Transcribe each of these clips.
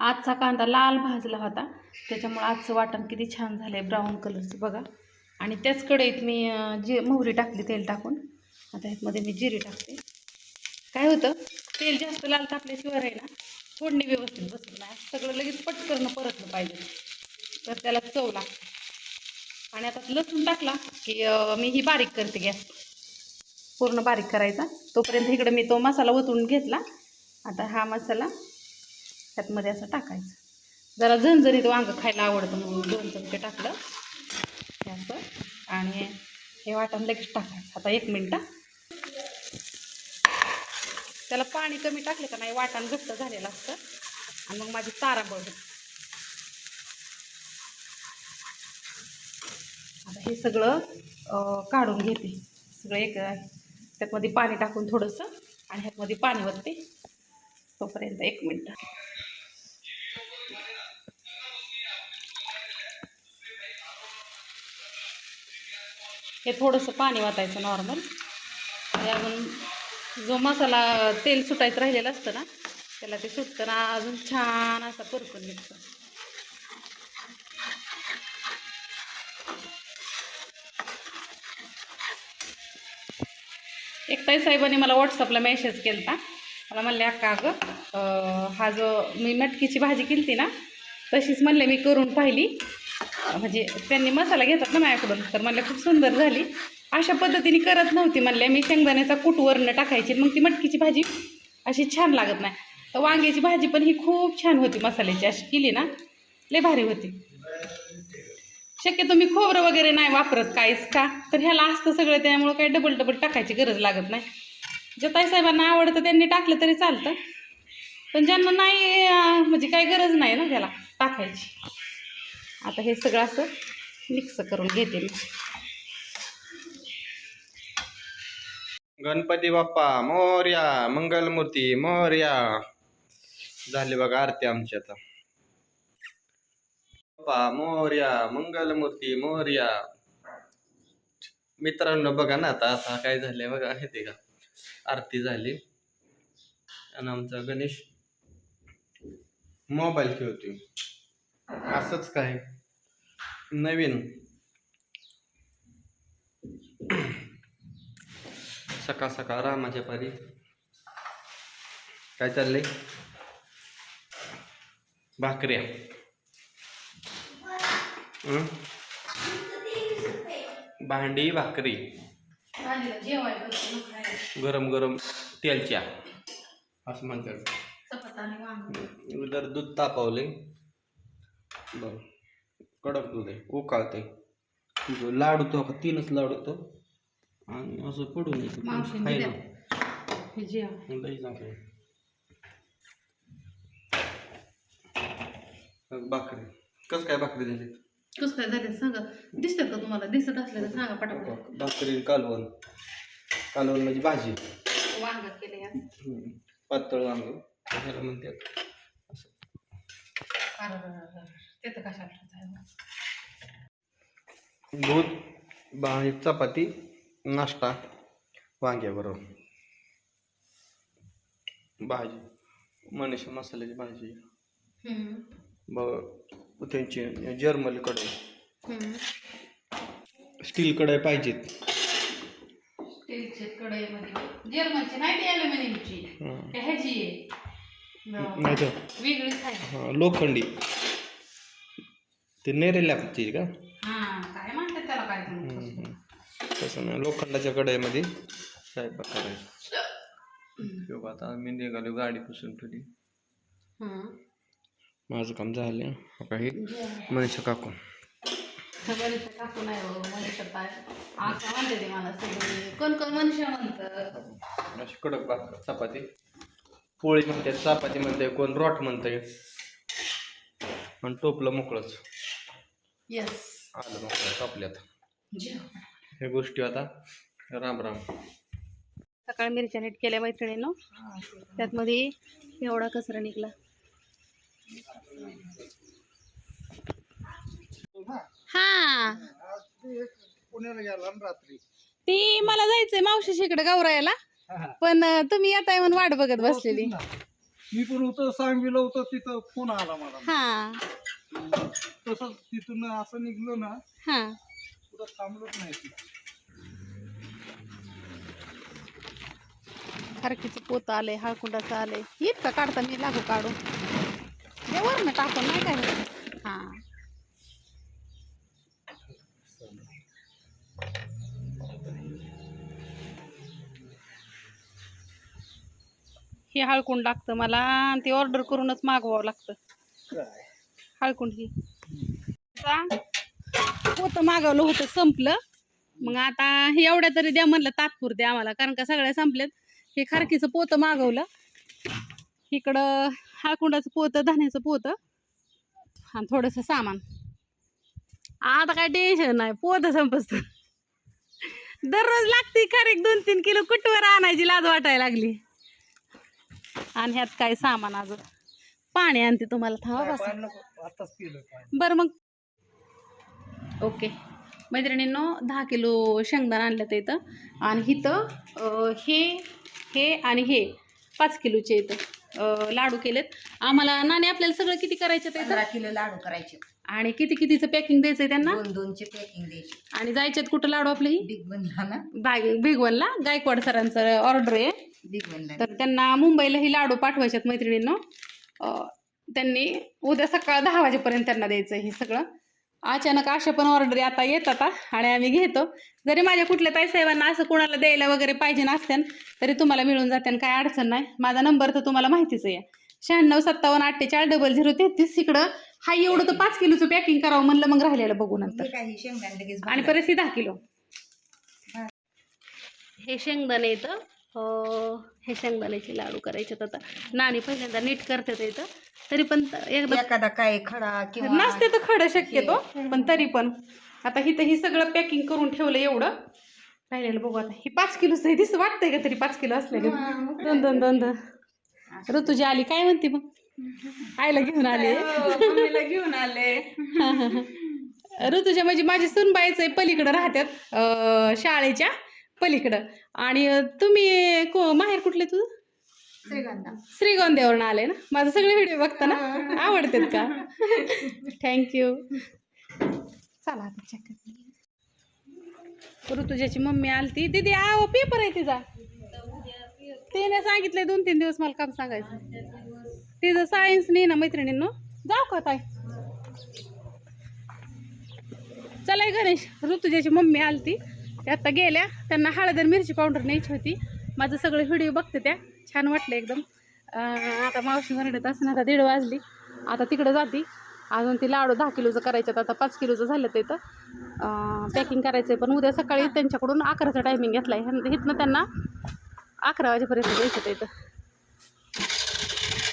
आजचा कांदा लाल भाजला होता. त्याच्यामुळं आजचं वाटण किती छान झालं आहे ब्राऊन कलरचं बघा. आणि त्याच कढईत मी अं, जी मोहरी टाकली तेल टाकून. आता ह्यामध्ये मी जिरी टाकते. काय होतं? तेल जास्त लाल तापल्याशिवाय आहे ना फोडणी व्यवस्थित बसत नाही. सगळं लगेच पटकन परतलं पाहिजे. तर त्याला चव लागते. आणि आता लसूण टाकला की मी ही बारीक करते गॅस. पूर्ण बारीक करायचा. तोपर्यंत इकडं मी तो मसाला ओतून घेतला. आता हा मसाला त्यातमध्ये असं टाकायचं. जरा झणझणीत वांग खायला आवडतं म्हणून दोन चमचे टाकलं. हे असं. आणि हे वाटण लगेच टाकायचं. आता एक मिनटं त्याला पाणी कमी टाकलं का नाही वाटण घट्ट झालेलं असतं. आणि मग माझी तारांबळ होते आता हे सगळं काढून घेते. सगळं एक त्यातमध्ये पाणी टाकून थोडंसं आणि ह्यातमध्ये पाणी वरते. तोपर्यंत एक मिनटं. हे थोडंसं पाणी वाटायचं नॉर्मल आणि अजून जो मसाला तेल सुटायचं राहिलेलं असतं ना त्याला ते सुटतं ना अजून छान असा परतून निघतो. एकताई साहेबांनी मला व्हॉट्सअपला मेसेज केला मला म्हणले अक्का अगं हा जो मी मटकीची भाजी केली ना तशीच म्हणले मी करून पाहिली. म्हणजे त्यांनी मसाला घेतात ना माझ्याकडून तर म्हणले खूप सुंदर झाली. अशा पद्धतीने करत नव्हती म्हणल्या मी शेंगदाण्याचा कूट टाकायची मग ती मटकीची भाजी अशी छान लागत नाही. तर वांग्याची भाजी पण ही खूप छान होती मसाल्याची अशी केली ना लय भारी होती. शक्यतो मी खोबरं वगैरे नाही वापरत काहीच का? तर ह्याला असतं सगळं त्यामुळं काही डबल डबल टाकायची गरज लागत नाही. जे ताईसाहेबांना आवडतं त्यांनी टाकलं तरी चालतं. पण ज्यांना नाही म्हणजे काही गरज नाही ना त्याला टाकायची. आता हे सगळं असं मिक्स करून घेते मी. गणपती बाप्पा मोर्या मंगलमूर्ती मोर्या. झाली बघा आरती आमची आता. बाप्पा मोर्या मंगलमूर्ती मोर्या. मित्रांनो बघा ना आता आता काय झालंय बघा हे ते का? आरती झाली. आणि आमचा गणेश मोबाईल खेळतोय. असंच काय? नवीन. सकाळ सकाळ रामाच्या पारी. काय चाललंय? भाकऱ्या? भांडी भाकरी. गरम गरम तेलच्या. असं म्हणतात. जर दूध तापवले बर. कडक दूध आहे उकाळते जो लाडू तो का तीनच लाडू तो. आणि असं पडून. हे भाकरी. कसं काय भाकरी झाली? कसं काय झालं सांगा. दिसतं का तुम्हाला? दिसत असलं तर सांगा पटापट. भाकरी कालवण कालवण. म्हणजे भाजी. वांग केले. पातळ वांग. म्हणतात ते तर कशाला दूध भाजी चपाती नाश्ता वांग्याबरोबर भाजी मनीषा मसाल्याची भाजी. ब त्यांची जर्मली कढई. स्टील कढई पाहिजेत. स्टीलचे कढईमध्ये जर्मनची नाही ती ॲल्युमिनियमची हं. ते ह्याची आहे. न- नाही तर वेगळीच आहे. हा, लोखंडी. ते नेरे लागते का? हा काय म्हणतात त्याला काय हम्म, म्हणतात? हम्म. तसं नाही लोखंडाच्या कढईमध्ये स्वयंपाक करायचा किंवा आता मी निघालो गाडी पुसून ठेवली हं. माझं काम झालं. काही जेवण. मनीषा काकू. मनीषा काकू नाही हो मनीषा असं म्हणते ते मला सगळे. कोण कोण मनीषा म्हणतं? अशी कडक भाकर चपाती. पोळी म्हणते चपाती म्हणते कोण रोट म्हणते. आणि टोपलं मोकळंच. येस आलं मोकळं टोपल्यात. हे गोष्टी आता राम राम. सकाळी मिरच्या नीट केल्या मैत्रिणीनं. त्यात मध्ये एवढा कचरा निघला. हा. पुण्याला गेला ना रात्री. ती मला जायचंय मावशी इकडे गौरायला. पण तुम्ही येताय म्हणून वाट बघत बसलेली. मी पण होतो सांगलीला होतो तिथं फोन आला मला. हा. तसंच तिथून असं निघलो ना हा. कुठं थांबलोच नाही तिथं. खारकीचं पोतं आलंय हळकुंडाचं आलंय. येत का काढता मी लागू काढू देवर ना टाकून नाही काय. हा. हे हळकुंड लागतं मला आणि ते ऑर्डर करूनच मागवावं लागतं. काय? हळकुंड ही. पोतं मागवलं होतं संपलं. मग आता हे एवढ्या तरी द्या म्हणलं तात्पुरते आम्हाला कारण का सगळ्या संपल्यात. हे खारकीचं पोतं मागवलं. इकडं हळकुंडाचं पोतं धान्याचं पोतं आणि थोडंसं सामान. आता काय टेन्शन नाही पोतं संपत दररोज लागते खारीक दोन तीन किलो कुठवर आणायची लाज वाटायला लागली. आणि ह्यात काय सामान अजून पाणी आणते तुम्हाला थांबा बरं मग. ओके. मैत्रिणींनो दहा किलो शेंगदाणा आणलं तर इथं. आणि इथं हे हे आणि हे पाच किलोचे इथं लाडू केलेत. आम्हाला नाणे आपल्याला सगळं किती करायचं ते किलो लाडू करायचे. आणि किती कितीचं पॅकिंग द्यायचं त्यांना? दोन दोनचे पॅकिंग द्यायचे. आणि जायच्यात कुठं लाडू आपलं ही? बिग बनला ना. बाय भिगवणला गायकवाड सरांचं ऑर्डर आहे. बिग बनला तर त्यांना मुंबईला ही लाडू पाठवायच्यात मैत्रिणींनो. अं, त्यांनी उद्या सकाळ दहा वाजेपर्यंत त्यांना द्यायचं हे सगळं. अचानक अशा पण ऑर्डर आता येतात आणि आम्ही घेतो. जरी माझ्या कुठल्या ताई साहेबांना असं कोणाला द्यायला वगैरे पाहिजे नसत्यान तरी तुम्हाला मिळून जाते काय अडचण नाही. माझा नंबर तर तुम्हाला माहितीच आहे. शहाण्णव सत्तावन्न अठ्ठेचाळीस डबल झिरो तेहतीस इकडं. हा एवढं तर पाच किलोचं पॅकिंग करावं म्हणलं मग राहिलेलं बघू नंतर. हे काही शेंगदाणे लगेच आणि. परत ही दहा किलो. हे. शेंगदाणे येतं अं, हे शेंगदाण्याचे लाडू करायचे आता. नाणी पहिल्यांदा नीट करते ते इथं. तरी पण त- एकदा एखादा काय खडा किंवा नसते तर खडं शक्यतो पण तरी पण. आता हिथं ही सगळं पॅकिंग करून ठेवलं एवढं. राहिलेलं बघू आता. ही पाच किलोचं आहे. दिसं वाटतंय का तरी पाच किलो असलेलं दोन दोन दोन दोन. ऋतुजी आली काय म्हणते मग? आईला घेऊन आले. घेऊन आले. ऋतुजा म्हणजे माझी सुनबाईच आहे पलीकडं राहतात शाळेच्या पलीकडं. आणि तुम्ही को माहेर कुठले तुझं श्रीगंधा श्रीगोंद्यावरून आले ना? माझं सगळे व्हिडिओ बघता ना आवडतात का? थँक्यू चला. ऋतुजाची मम्मी आलती. दीदी आव पेपर आहे तिचा. तिने सांगितले दोन तीन दिवस मला काम सांगायचं. तिचं सायन्स नाही ना मैत्रिणींनो. जाऊ का ताई? चला गणेश ऋतुजाची मम्मी आली ती आत्ता गेल्या. त्यांना हळद आणि मिरची पावडर न्यायची होती. माझं सगळं व्हिडिओ बघते त्या. छान वाटलं एकदम. आता मावशी वरडत असं आता दीड वाजली. आता तिकडं जाती. अजून ती लाडू दहा किलोचं करायचं आता पाच किलोचं झालं ते तर. पॅकिंग करायचं आहे पण उद्या सकाळी त्यांच्याकडून अकराचा टायमिंग घेतला आहे इथनं त्यांना अकरा वाजेपर्यंत द्यायचं ते इथं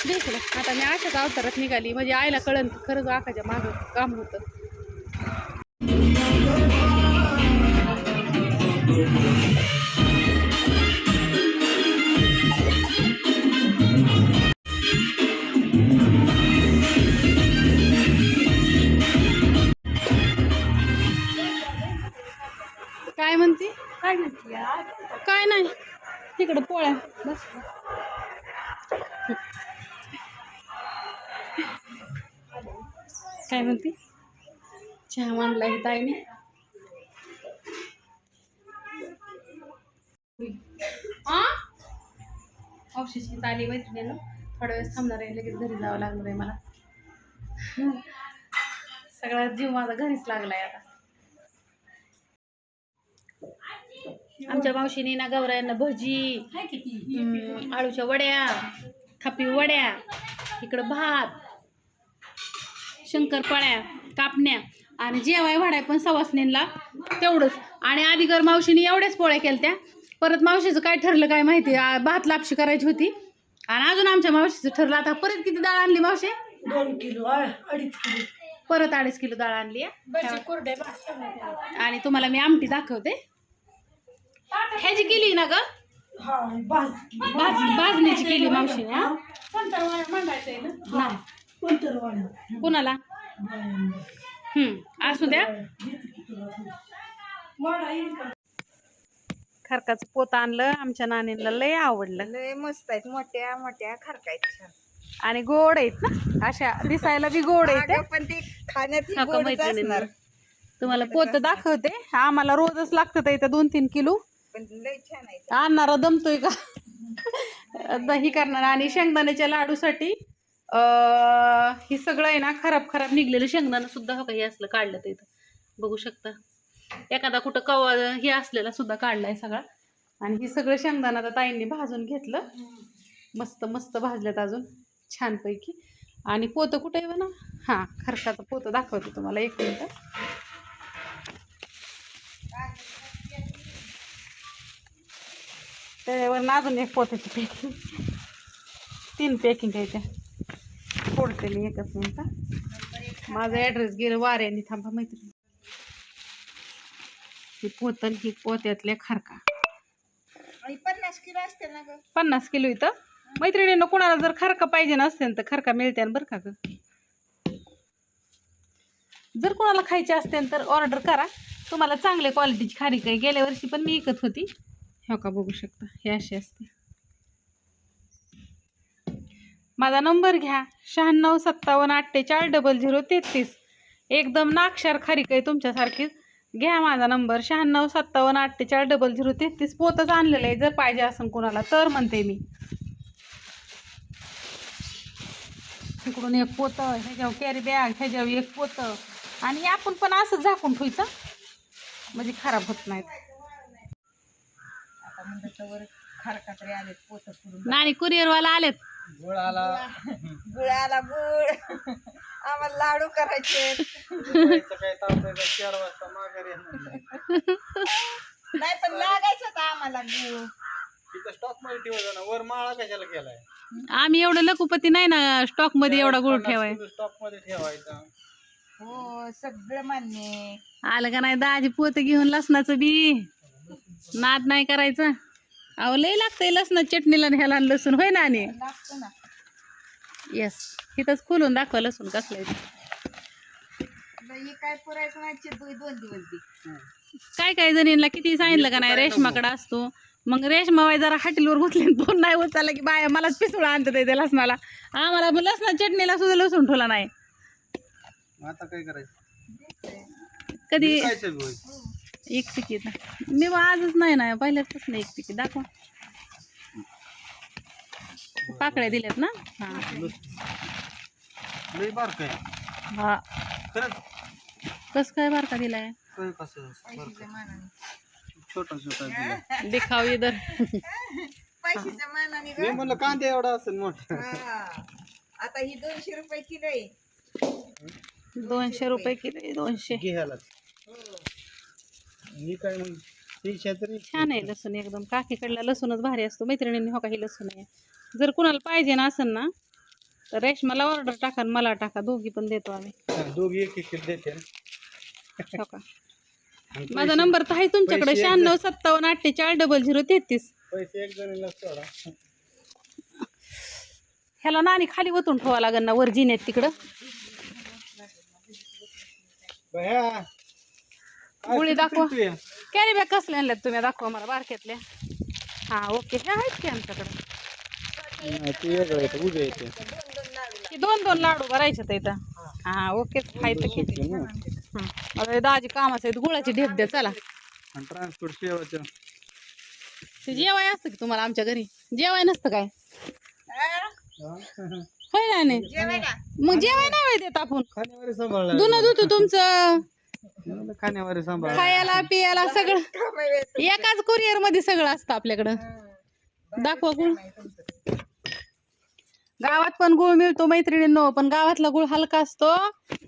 द्यायचं ना. आता मी आशाच अवतारात निघाली. म्हणजे आईला कळन खरंच आकाच्या मागं काम होतं. काय म्हणते? काय म्हणते काय नाही. तिकडं पोळ्या. बस. काय म्हणते? चहा मांडला हे ताईने? आ? ऑफिसची ताली मैत्रिणीनं. थोड्या वेळेस थांबणार आहे लगेच घरी जावं लागणार आहे मला. सगळा जीव माझा घरीच लागलाय आता. आमच्या मावशीने ना गौरायांना भजी आळूच्या वड्या थापी वड्या इकडं भात शंकरपाळ्या कापण्या आणि जेवाय वाढाय पण सवासनींना तेवढंच. आणि आधीकर मावशीने एवढ्याच पोळ्या केल्या परत मावशीचं काय ठरलं काय माहिती? आ, भात लापशी करायची होती. आणि अजून आमच्या मावशीचं ठरलं. आता परत किती डाळ आणली मावशी? दोन किलो अडीच किलो. परत अडीच किलो डाळ आणली आणि तुम्हाला मी आमटी दाखवते. ह्याची केली ना ग? हा बाज भाज भाजणीची केली मावशीने हा? नाही. कुणाला? हम्म असू द्या. खरकाचं पोत आणलं आमच्या नानीला लय आवडलं. लय मस्त आहेत मोठ्या मोठ्या खरकायत छान. आणि गोड आहेत ना? अशा दिसायला बी गोड आहेत अगं, पण ती खाण्यात ही का गोडच मैत्रिणींनो? असणार. तुम्हाला पोत दाखवते. आम्हाला रोजच लागतं इथं दोन तीन किलो. पण लय छान आहे आणणारा दमतोय का? दही करणार. आणि शेंगदाण्याच्या लाडूसाठी हे सगळं आहे ना खराब खराब निघलेलं शेंगदाणं सुद्धा हो काही हे असलं काढलं तर इथं. बघू शकता. एखादा कुठं कवा हे असलेला सुद्धा काढलाय सगळा. आणि हे सगळं शेंगदाणा आता ताईंनी भाजून घेतलं. मस्त मस्त भाजल्यात अजून. छानपैकी. आणि पोतं कुठे आहे ना हां खर्चाचं पोतं दाखवते तुम्हाला. एक मिनटं. त्याच्यावर अजून एक पोत्याची पॅकिंग तीन पॅकिंग आहे त्या. फोडते मी एकच मिनटं. माझा ॲड्रेस गेलं वाऱ्याने थांबा मैत्रिणी. ही पोतन ही पोत्यातल्या खारका. पन्नास किलो असते ना ग? पन्नास किलो इथं? मैत्रिणीनं कोणाला जर खारका पाहिजे नसेल तर खारका मिळते बरं का ग? जर कोणाला खायचे असतील तर ऑर्डर करा. तुम्हाला चांगल्या क्वालिटीची खारी काय गेल्या वर्षी पण मी विकत होती. हो का बघू शकता. हे अशी असते. माझा नंबर घ्या. शहाण्णव सत्तावन्न अठ्ठेचाळीस डबल झिरो तेहतीस. एकदम नाक्षर खारीक आहे तुमच्यासारखीच घ्या माझा नंबर. शहाण्णव सत्तावन्न अठ्ठेचाळीस डबल झिरो तेहतीस. पोतच आणलेलं आहे. जर पाहिजे असेल कोणाला तर म्हणते मी. इकडून एक पोतं ह्याच्यावर कॅरी बॅग ह्याच्यावर एक पोतं. आणि आपण पण असं झाकून ठेवायचं. म्हणजे खराब होत नाहीत. आता म्हणलं तर खारका तरी आले पोत कुरिअरवाला आलेत. गुळाला गुळाला गुळ आम्हाला लाडू करायचे दुपारीचं काय तापायचं चार वाजता माघारी येणार. नाही. पण लागायचं होतं आम्हाला गुळ. तिथं स्टॉकमध्ये ठेवायचं ना वर माळा कशाला केलाय? आम्ही एवढं लकुपती नाही ना स्टॉकमध्ये एवढा गुळ ठेवाय. स्टॉकमध्ये ठेवायचा. हो सगळं मान्य आहे. आलं का नाही दाजी पोत घेऊन लसणाचं बी. नाद नाही करायचं. अहो लय लागतंय लसणात चटणीला आणि ह्याला लसूण. होय ना आणि लागतं ना. येस तिथंच खोलून दाखवा लसूण कसलं आहे ते. आता हे काय पुरायचं नाही चिरबुई दोन दिवस बी. काय काय जणींना किती सांगितलं का नाही? रेशमाकडे असतो. मग रेशमा बाई जरा हॉटेलवर घुसली फोन नाही उचलला की बाया मलाच पिसुळा आणतात ते लसणाला. आम्हाला पण लसणा चटणीला सुद्धा लसूण ठेवला नाही. आता काय करायचं? कधी? विकायचं बी होय. एक तिकीट मी बा आजच नाही ना पहिल्याच नाही एक तिकीट दाखवा. पाकळ्या दिल्यात ना? हा. हा. कस काय बारका दिलाय? छोटा छोटा दिला दिखाव इधर मी म्हणलं कांदे एवढा असेल मोठा. आता ही दोनशे रुपये किलो आहे. दोनशे रुपये किलो आहे, दोनशे. घे ह्याला. मी काय मग छान आहे लसूण एकदम. काकीकडला लसूणच भारी असतो. मैत्रिणींनी हो काही लसूण आहे. जर कुणाला पाहिजे ना असेल ना तर रेशमाला ऑर्डर टाका आणि मला टाका. दोघी पण देतो आम्ही. दोघी एक एक देते ना. हो का? आणि माझा नंबर तर आहे तुमच्याकडे. पैसे शहाण्णव सत्तावन्न अठ्ठेचाळीस डबल झिरो तेहतीस. पैसे एक जणीला सोडा. ह्याला नाणी खाली ओतून ठेवा लागेल ना. वर जिन्यात तिकडं. बया किती दाखवा. कॅरी बॅग कसल्या आणल्यात तुम्ही? दाखवा मला बारक्यातल्या हां ओके. हे आहेत की आमच्याकडे? ते दोन दोन लाडू भरायचे तर इथं. हां. ओके. आहेत हे. दाजी कामाचं आहेत. गुळाची ढेप द्या चला. आणि ट्रान्सपोर्ट सेवाचं. ते जेवाय असतं की तुम्हाला आमच्या घरी? जेवाय नसतं काय? हा? होय ना मग जेवाय नाही देत आपण. धुणं धुतो तुमचं. खाण्यावारी सांभाळ. खायला पियाला सगळं. एकाच कुरिअरमध्ये सगळं असतं आपल्याकडं. दाखवा गुळ. गावात पण गुळ मिळतो मैत्रिणींनो पण गावातला गुळ हलका असतो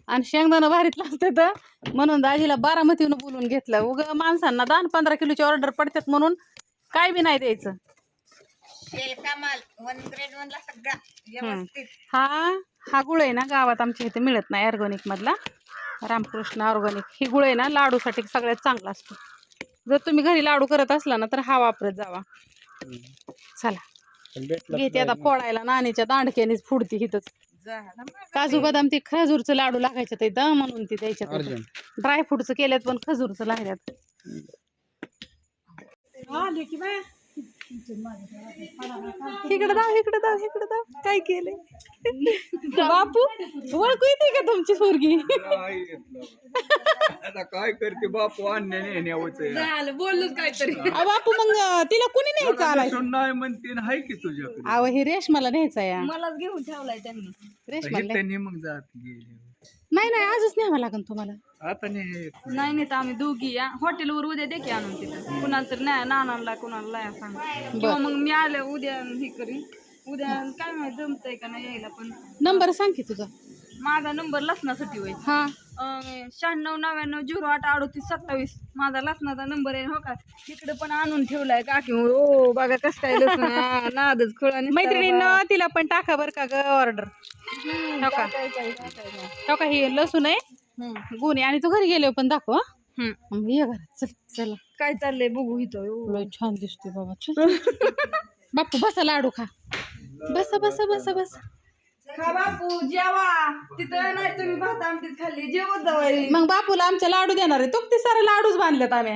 आणि शेंगदाणा भारीतला असते तर म्हणून दाजीला बारामतीहून बोलून घेतलं. उग माणसांना दहा न पंधरा किलोची ऑर्डर पडतात म्हणून काय बी नाही द्यायचं. हा हा गुळ आहे ना गावात आमच्या इथे मिळत नाही ऑर्गॅनिक मधला. रामकृष्ण ऑर्गॅनिक. ही गुळ आहे ना लाडूसाठी सगळ्यात चांगला असतो. जर तुम्ही घरी लाडू करत असला ना तर हा वापरत जावा. चला. घेते आता फोडायला नाणीच्या दांडक्यानेच फुडती हिथंच. काजू बदाम ते खजूरचं लाडू लागायचं ते द म्हणून ती द्यायच्यात ड्रायफ्रूटचं केल्यात पण खजूरचं लागल्यात आले की बाय. इकडे दाव इकडे दाव इकडे दाव. काय केलंय? बापू ओळखू येते का तुमची पोरगी? आता काय करते बापू? अन्याने नेवच झालं बोललोच काहीतरी. बापू मग तिला कुणी न्यायचं आलाय? नाही म्हणते हाय की तुझ्याकडे? अहो हे रेशमाला न्यायचं या मलाच घेऊन ठेवलाय त्यांनी. रेशमाला त्यांनी मग जात गेले. नाही नाही आजच न्यावं लागेल तुम्हाला. आता नाही नाही नाही तर आम्ही दोघी या. हॉटेलवर उद्या दे की आणून तिथं. कुणाला तर नाही नानाला कुणाला लाया सांग. किंवा मग मी आले उद्या हे करीन. उद्या काय माहिती जमतंय का नाही यायला पण. नंबर सांग की तुझा. माझा नंबर लसणासाठी होईल हा. शहाण्णव नव्याण्णव झिरो आठ अडतीस सत्तावीस. माझा लसणाचा नंबर आहे हो का? तिकडे पण आणून ठेवलाय काकी. ओ बघा कसं काय लसूण. हा, नादच खळा मैत्रिणीनं तिला पण टाका बर का ग ऑर्डर. हो का? हो का ही लसूण आहे. गुन्हे आणि तू घरी गेले पण दाखव हं? मग ये घरात चल चला. काय चाललंय बघू इथं लय छान दिसते बाबा बापू बसा लाडू खा. बसा बसा बसा बसा. खा बापू जेवा. तिथं नाही तुम्ही भात आमटीत खाल्ली जेवत जवळ मग बापूला आमच्या लाडू देणार आहे. तो ते सारे लाडूच बांधलेत आम्ही.